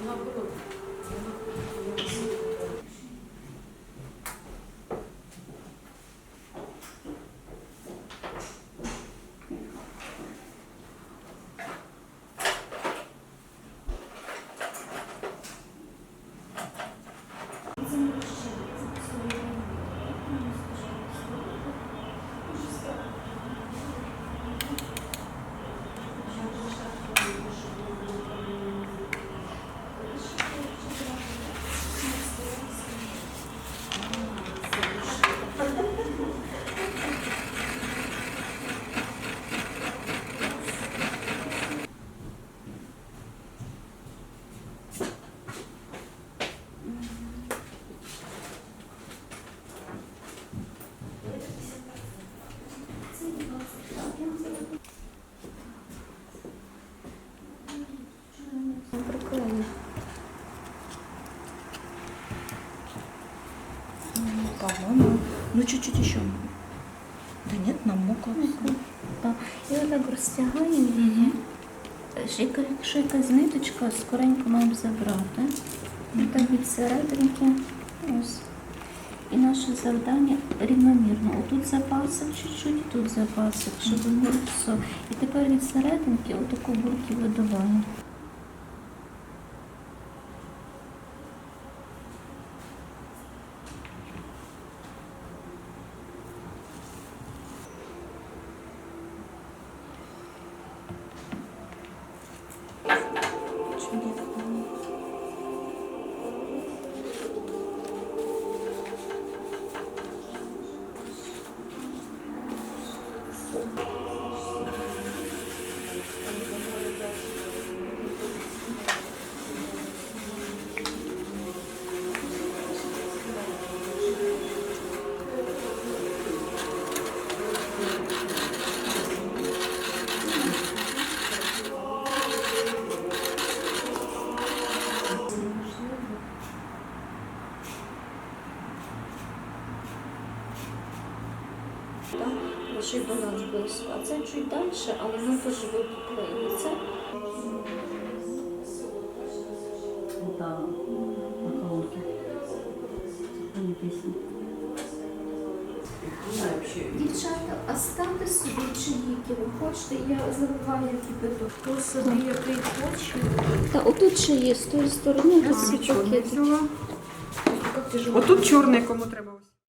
情况不如。Чуть-чуть еще. Да нет, намокло все. Так. І отак розтягаємо її. Яка- Якщо якась ниточка, скоренько маємо забрати. І так від серединки. Ось. І наше завдання рівномірно. Отут запасик чуть-чуть, тут запасик, щоб не все. І тепер від серединки отаку бурки видуваємо. Так, ваший баланс близько. А це чуть далі, але ми теж випукли. І це. Дівчата, а ставте собі чаї, ви хочете. Я заливаю кипяток. Хто собі який хоче. Та отут ще є з тої сторони, ось ці пакети. Отут чорний, кому треба.